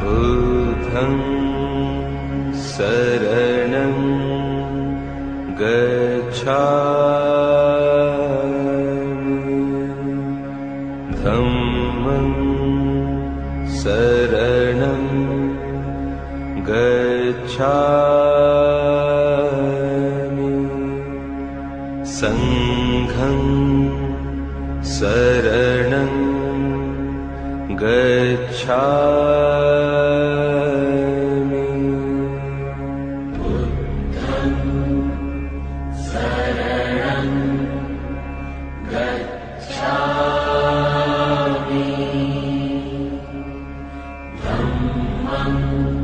बुधं शरणं गच्छा धम्मं शरणं गच्छा सङ्घं शरणं गच्छामि। शरणं गच्छामि। धम्मम्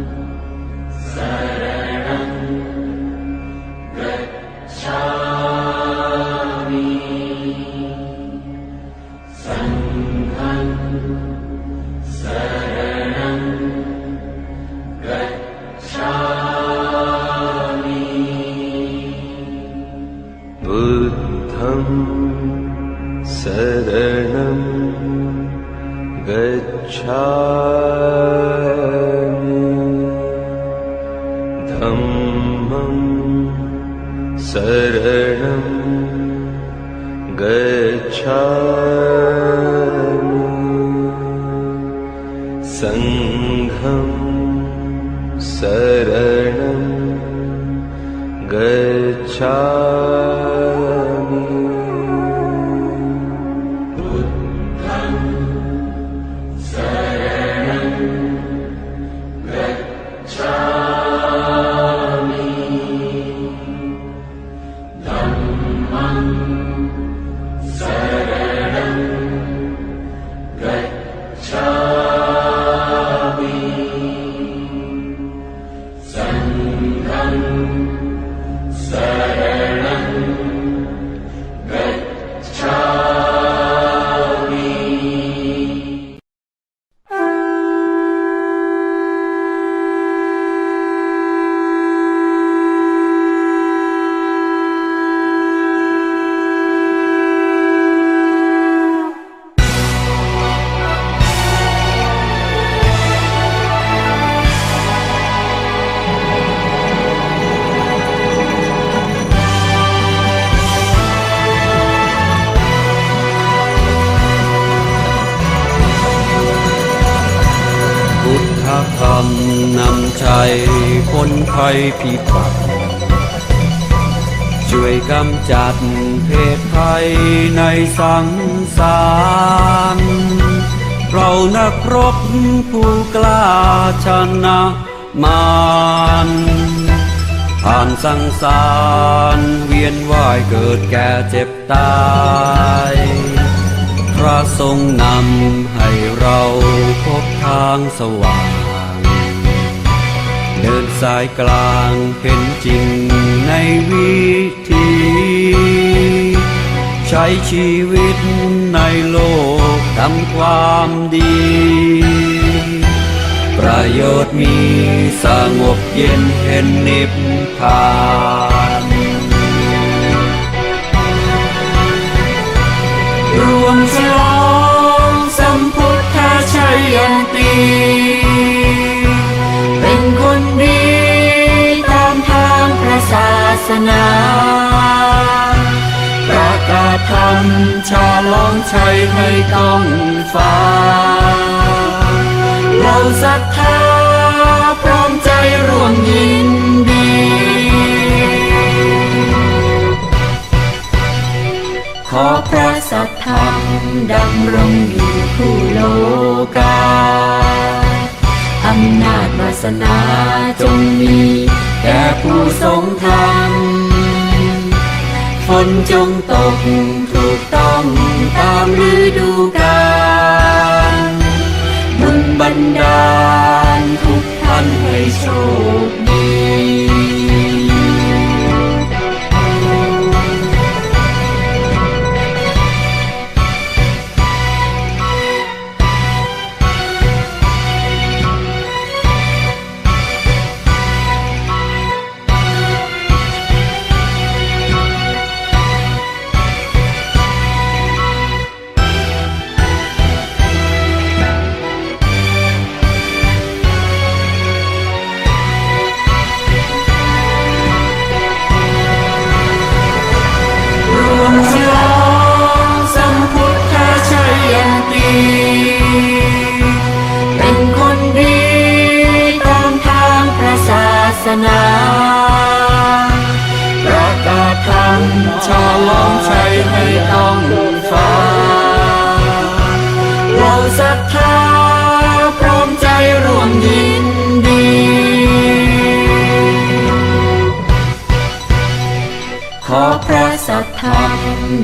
शरणं गच्छा सङ्घं शरणं गच्छा ธรรมนำชัยพ้นภัยพิบัติช่วยกำจัดเพศภัยในสังสารเรานักรบผู้กล้าชนะมารผ่านสังสารเวียนว่ายเกิดแก่เจ็บตายพระทรงนำให้เราพบทางสว่าง สายกลางเป็นจริงในวิธี ใช้ชีวิตในโลกทำความดี ประโยชน์มีสงบเย็นเห็นนิพพานรวมฉลองสัมพุทธชัยยันตี สนาประกาศธรรมชาลองชัยให้ก้องฟ้า เราศรัทธาพร้อมใจร่วมยินดีขอพระสัทธรรมดำรงอยู่คู่โลกาอำนาจวาสนาจงมี แก่ผู้ทรงธรรมฝนจงตกถูกต้องตามฤดูกา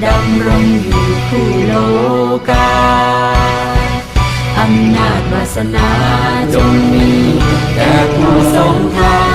ดำรงอยู่คู่โลกา อำนาจวาสนาจงมีแก่ผู้ทรงธรรม